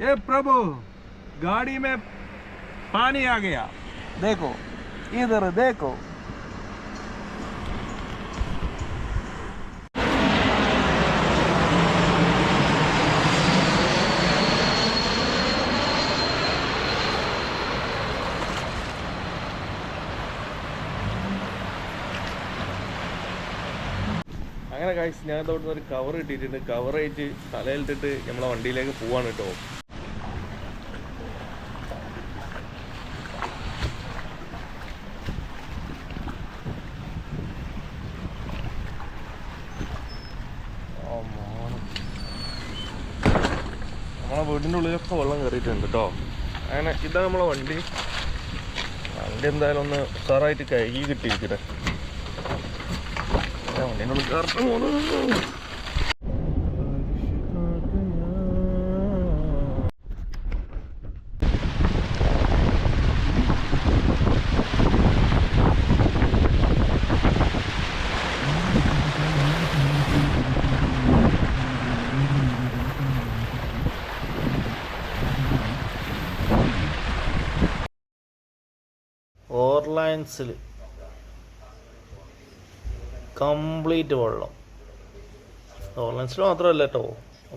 ए प्रभु गाड़ी में पानी आ गया देखो इधर देखो അങ്ങനെ കഴിച്ച് ഞാൻ ഇതോട്ട് ഒരു കവർ കിട്ടിയിട്ടുണ്ട് കവർ ആയിട്ട് തലയിലിട്ടിട്ട് നമ്മളെ വണ്ടിയിലേക്ക് പോവാണ് കേട്ടോ നമ്മളെ വീടിന്റെ ഉള്ളിലൊക്കെ വെള്ളം കയറിയിട്ടുണ്ട് കേട്ടോ അങ്ങനെ ഇതാ നമ്മളെ വണ്ടി. വണ്ടി എന്തായാലും ഒന്ന് ഉഷാറായിട്ട് കഴുകി കിട്ടിയിരിക്കട്ടെ. വണ്ടീന്റെ ഉള്ളിൽ കറക്റ്റ് പോകുന്നു ഓർലൈൻസിൽ കംപ്ലീറ്റ് വെള്ളം. ഓർലൻസിൽ മാത്രമല്ല കേട്ടോ.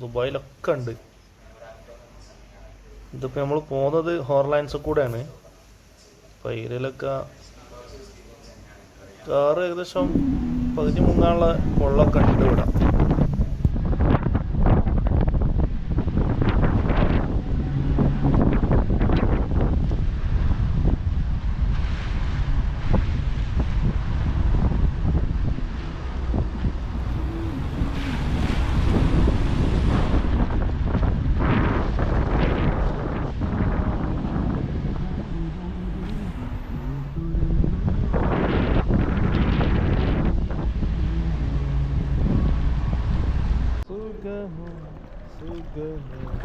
ദുബായിലൊക്കെ ഉണ്ട്. ഇതിപ്പോൾ നമ്മൾ പോകുന്നത് ഹോർലൈൻസ് കൂടെയാണ്. ഇതിലൊക്കെ കാറ് ഏകദേശം പകുതി മുങ്ങാനുള്ള വെള്ളമൊക്കെ ഉണ്ട് ഇവിടെ. good. Man.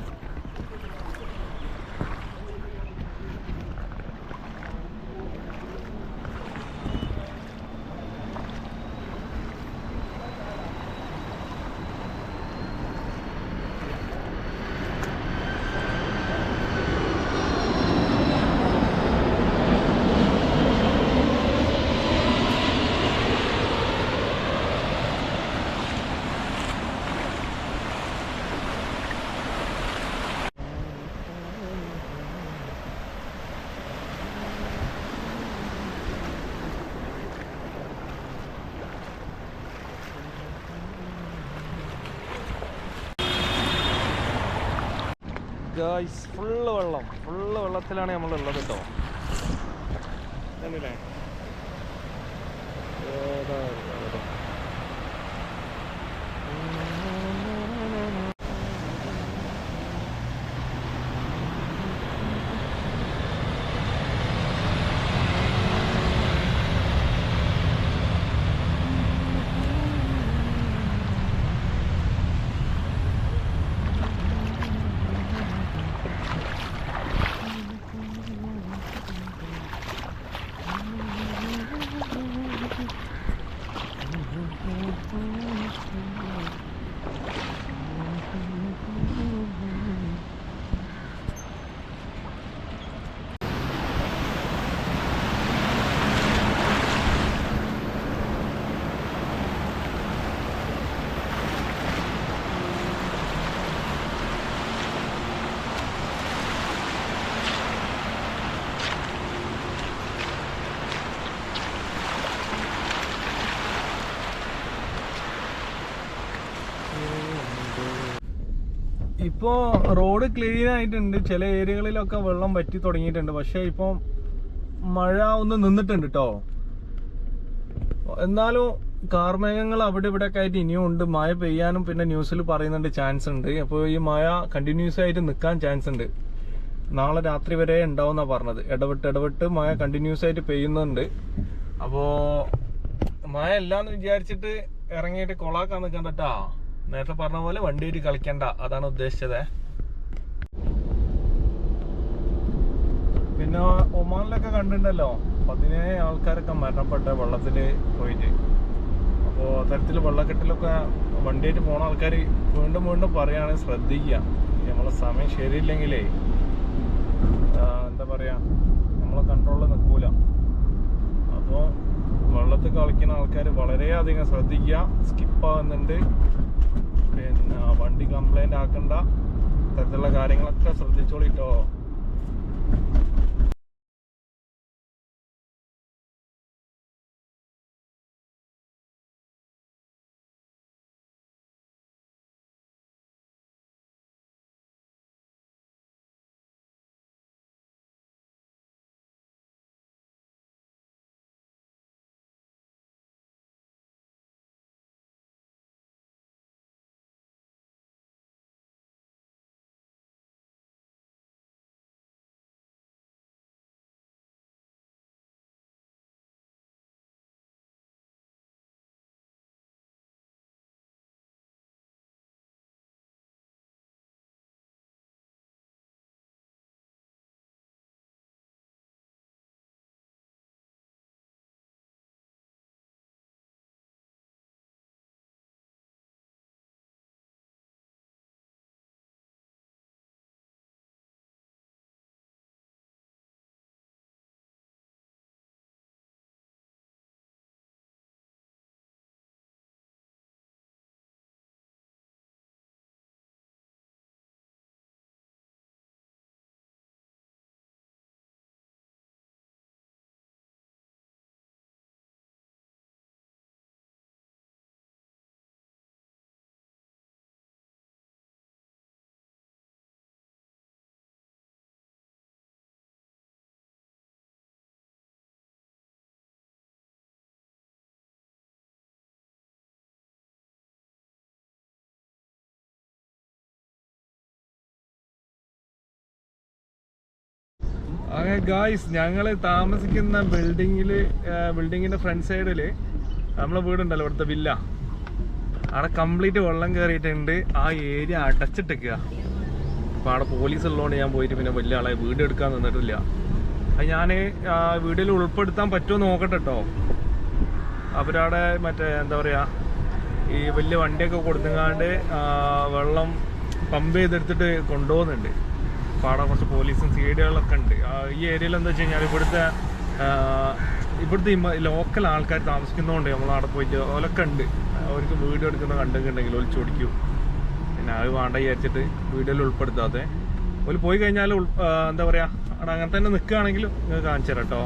ഗായ്സ് ഫുള്ള് വെള്ളം. ഫുള്ള് വെള്ളത്തിലാണ് നമ്മൾ ഉള്ളത് കേട്ടോ കണ്ടില്ലേ ഏതാ വെള്ളം? ഇപ്പോ റോഡ് ക്ലീൻ ആയിട്ടുണ്ട്. ചില ഏരിയകളിലൊക്കെ വെള്ളം വറ്റി തുടങ്ങിയിട്ടുണ്ട്. പക്ഷെ ഇപ്പോൾ മഴ ഒന്ന് നിന്നിട്ടുണ്ട് കേട്ടോ എന്നാലും കാർമേഘങ്ങൾ അവിടെ ഇവിടെ ഒക്കെ ആയിട്ട് ഇനിയും ഉണ്ട്. മഴ പെയ്യാനും പിന്നെ ന്യൂസിൽ പറയുന്നുണ്ട് ചാൻസ് ഉണ്ട്. അപ്പോൾ ഈ മഴ കണ്ടിന്യൂസ് ആയിട്ട് നിൽക്കാൻ ചാൻസ് ഉണ്ട്. നാളെ രാത്രി വരെ ഉണ്ടാവുമെന്നാണ് പറഞ്ഞത്. ഇടവിട്ട് ഇടവിട്ട് മഴ കണ്ടിന്യൂസ് ആയിട്ട് പെയ്യുന്നുണ്ട്. അപ്പോൾ മഴ എന്ന് വിചാരിച്ചിട്ട് ഇറങ്ങിയിട്ട് കൊളാക്കാൻ നിൽക്കണ്ടട്ടാ നേരത്തെ പറഞ്ഞ പോലെ വണ്ടി വണ്ടിയിട്ട് കളിക്കണ്ട. അതാണ് ഉദ്ദേശിച്ചത്. പിന്നെ ഒമാനിലൊക്കെ കണ്ടിട്ടുണ്ടല്ലോ. പതിനേഴ് ആൾക്കാരൊക്കെ മരണപ്പെട്ട വെള്ളത്തിൽ പോയിട്ട്. അപ്പോൾ അത്തരത്തിൽ വെള്ളക്കെട്ടിലൊക്കെ വണ്ടിയായിട്ട് പോണ ആൾക്കാർ വീണ്ടും വീണ്ടും പറയുകയാണെങ്കിൽ ശ്രദ്ധിക്കുക നമ്മളെ സമയം ശരിയില്ലെങ്കിലേ എന്താ പറയുക നമ്മളെ കൺട്രോളിൽ നിൽക്കൂല അപ്പോൾ വെള്ളത്തിൽ കളിക്കുന്ന ആൾക്കാർ വളരെയധികം ശ്രദ്ധിക്കുക സ്കിപ്പാകുന്നുണ്ട് വണ്ടി കംപ്ലൈന്റ് ആക്കണ്ട. തരത്തിലുള്ള കാര്യങ്ങളൊക്കെ ശ്രദ്ധിച്ചോളിട്ടോ. അങ്ങനെ ഗായ്സ് ഞങ്ങൾ താമസിക്കുന്ന ബിൽഡിങ്ങിൽ ബിൽഡിങ്ങിന്റെ ഫ്രണ്ട് സൈഡിൽ നമ്മളെ വീടുണ്ടല്ലോ ഇവിടുത്തെ വില്ല അവിടെ കംപ്ലീറ്റ് വെള്ളം കയറിയിട്ടുണ്ട് ആ ഏരിയ അടച്ചിട്ടേക്കുക അപ്പോൾ അവിടെ പോലീസ് ഉള്ളതുകൊണ്ട് ഞാൻ പോയിട്ട് പിന്നെ വലിയ ആളെ വീട് എടുക്കാൻ നിന്നിട്ടില്ല. അത് ഞാൻ ആ വീഡിയോയിൽ ഉൾപ്പെടുത്താൻ പറ്റുമോ നോക്കട്ടെ കേട്ടോ അവരവിടെ മറ്റേ എന്താ പറയുക ഈ വലിയ വണ്ടിയൊക്കെ കൊടുത്തങ്ങാണ്ട് വെള്ളം പമ്പ് ചെയ്തെടുത്തിട്ട് കൊണ്ടുപോകുന്നുണ്ട്. അവിടെ കുറച്ച് പോലീസും സി ഡികളൊക്കെ ഉണ്ട്. ഈ ഏരിയയിൽ എന്താ വെച്ച് കഴിഞ്ഞാൽ ഇവിടുത്തെ ഇവിടുത്തെ ലോക്കൽ ആൾക്കാർ താമസിക്കുന്നതുകൊണ്ട് നമ്മൾ അവിടെ പോയിട്ട് ഓലൊക്കെ ഉണ്ട്. അവർക്ക് വീഡിയോ എടുക്കുന്ന കണ്ടിട്ടുണ്ടെങ്കിൽ ഒളിച്ചു ഓടിക്കും പിന്നെ അത് വേണ്ട വിചാരിച്ചിട്ട് വീഡിയോയിൽ ഉൾപ്പെടുത്താതെ. ഒരു പോയി കഴിഞ്ഞാൽ എന്താ പറയുക അവിടെ അങ്ങനെ തന്നെ നിൽക്കുകയാണെങ്കിൽ കാണിച്ചു തരാം കേട്ടോ